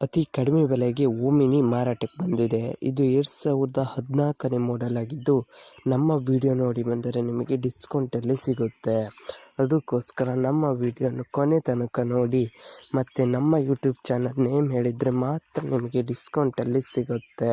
ಅತಿ ಕಡಿಮೆ ಬೆಲೆಗೆ ಓಮಿನಿ ಮಾರಾಟಕ್ಕೆ ಬಂದಿದೆ. ಇದು ಎರಡು ಸಾವಿರದ ಹದಿನಾಲ್ಕನೇ ಮಾಡೆಲ್ ಆಗಿದ್ದು, ನಮ್ಮ ವಿಡಿಯೋ ನೋಡಿ ಬಂದರೆ ನಿಮಗೆ ಡಿಸ್ಕೌಂಟಲ್ಲಿ ಸಿಗುತ್ತೆ. ಅದಕ್ಕೋಸ್ಕರ ನಮ್ಮ ವಿಡಿಯೋನ ಕೊನೆ ತನಕ ನೋಡಿ. ಮತ್ತು ನಮ್ಮ ಯೂಟ್ಯೂಬ್ ಚಾನಲ್ ನೇಮ್ ಹೇಳಿದರೆ ಮಾತ್ರ ನಿಮಗೆ ಡಿಸ್ಕೌಂಟಲ್ಲಿ ಸಿಗುತ್ತೆ.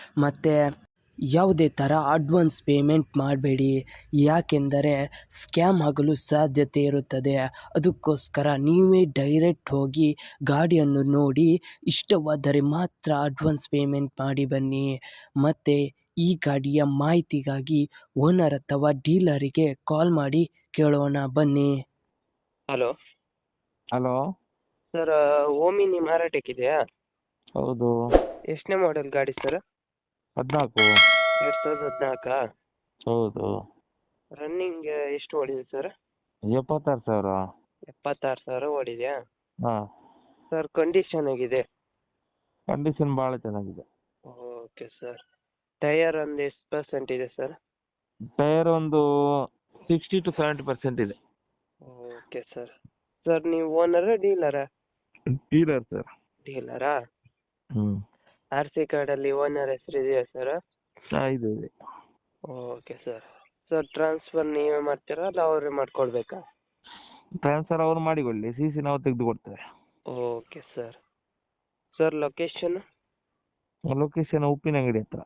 ಮತ್ತು ಯಾವುದೇ ಥರ ಅಡ್ವಾನ್ಸ್ ಪೇಮೆಂಟ್ ಮಾಡಬೇಡಿ. ಯಾಕೆಂದರೆ ಸ್ಕ್ಯಾಮ್ ಆಗಲು ಸಾಧ್ಯತೆ ಇರುತ್ತದೆ. ಅದಕ್ಕೋಸ್ಕರ ನೀವೇ ಡೈರೆಕ್ಟ್ ಹೋಗಿ ಗಾಡಿಯನ್ನು ನೋಡಿ ಇಷ್ಟವಾದರೆ ಮಾತ್ರ ಅಡ್ವಾನ್ಸ್ ಪೇಮೆಂಟ್ ಮಾಡಿ ಬನ್ನಿ. ಮತ್ತು ಈ ಗಾಡಿಯ ಮಾಹಿತಿಗಾಗಿ ಓನರ್ ಅಥವಾ ಡೀಲರಿಗೆ ಕಾಲ್ ಮಾಡಿ ಕೇಳೋಣ ಬನ್ನಿ. ಹಲೋ ಹಲೋ ಸರ್ ಓಮಿನಿ ಮಾರಾಟಕ್ಕಿದೆಯಾ? ಹೌದು. ಎಷ್ಟನೇ ಮಾಡೆಲ್ ಗಾಡಿ ಸರ್ ಹದಿನಾಲ್ಕು. ಎರಡು ಸಾವಿರದ ಹದಿನಾಲ್ಕಾ? ಹೌದು. ರನ್ನಿಂಗ್ ಎಷ್ಟು ಓಡಿದೆ ಸರ್ ಎಪ್ಪತ್ತಾರು ಸಾವಿರ. ಎಪ್ಪತ್ತಾರು ಸಾವಿರ ಓಡಿದೆಯಾ? ಹಾಂ. ಸರ್ ಕಂಡೀಷನ್ ಆಗಿದೆ ಕಂಡೀಷನ್ ಭಾಳ ಚೆನ್ನಾಗಿದೆ. ಓಕೆ ಸರ್ ಟೈರ್ ಒಂದು ಎಷ್ಟು ಪರ್ಸೆಂಟ್ ಇದೆ ಸರ್ ಟೈರ್ ಒಂದು ಸಿಕ್ಸ್ಟಿ ಟು ಸೆವೆಂಟಿ ಪರ್ಸೆಂಟ್ ಇದೆ. ಓಕೆ ಸರ್ ಸರ್ ನೀವು ಓನರ ಡೀಲರ ಡೀಲರ್ ಸರ್ ಡೀಲರಾ ಹ್ಞೂ ಆರ್ ಸಿ ಕಾರ್ಡಲ್ಲಿ ಓನರ್ ಹೆಸರು ಇದೆಯಾ ಸರ್ ಹಾಂ ಇದೆ ಇದೆ. ಓಕೆ ಸರ್ ಸರ್ ಟ್ರಾನ್ಸ್ಫರ್ ನೀವೇ ಮಾಡ್ತೀರಾ ಅಲ್ಲ ಅವರೇ ಮಾಡಿಕೊಡ್ಬೇಕಾ? ಟ್ರಾನ್ಸ್ಫರ್ ಅವ್ರು ಮಾಡಿಕೊಳ್ಳಿ ಸಿ ಸಿ ನಾವು ತೆಗೆದು ಕೊಡ್ತೇವೆ okay sir sir location location Uppinangady ಹತ್ರ.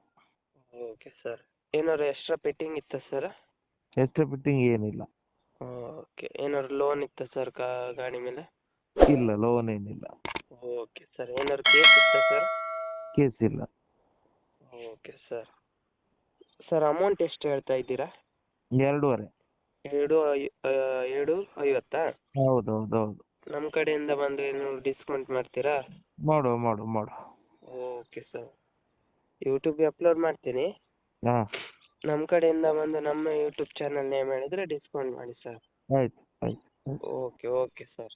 ಓಕೆ ಸರ್ ಏನಾದ್ರು ಎಕ್ಸ್ಟ್ರಾ ಪೆಟ್ಟಿಂಗ್ ಇತ್ತಾ ಸರ್ ಎಕ್ಸ್ಟ್ರಾ ಫಿಟ್ಟಿಂಗ್ ಏನಿಲ್ಲ. ಓಕೆ ಏನಾದ್ರು ಲೋನ್ ಇತ್ತಾ ಸರ್ ಕಾ ಗಾಡಿ ಮೇಲೆ? ಇಲ್ಲ ಲೋನ್ ಏನಿಲ್ಲ. ಓಕೆ ಸರ್ ಏನಾದ್ರು ಕೇಸ್ ಇತ್ತಾ ಸರ್ ಕೇಸ್ ಇಲ್ಲ. ಓಕೆ ಸರ್ ಸರ್ ಅಮೌಂಟ್ ಎಷ್ಟು ಹೇಳ್ತಾ ಇದ್ದೀರಾ? ಎರಡೂವರೆ. ಎರಡು ಐ ಎರಡು ಐವತ್ತಾ? ಹೌದು ಹೌದು ಹೌದು. ನಮ್ಮ ಕಡೆಯಿಂದ ಬಂದು ಏನು ಡಿಸ್ಕೌಂಟ್ ಮಾಡ್ತೀರಾ? ಮಾಡುವ ಮಾಡು ಮಾಡುವ ಓಕೆ ಸರ್ ಯೂಟ್ಯೂಬ್ಗೆ ಅಪ್ಲೋಡ್ ಮಾಡ್ತೀನಿ. ಹಾಂ. ನಮ್ಮ ಕಡೆಯಿಂದ ಬಂದು ನಮ್ಮ ಯೂಟ್ಯೂಬ್ ಚಾನಲ್ ನೇಮ್ ಹೇಳಿದ್ರೆ ಡಿಸ್ಕೌಂಟ್ ಮಾಡಿ ಸರ್ ಆಯ್ತು ಆಯ್ತು ಓಕೆ ಓಕೆ ಸರ್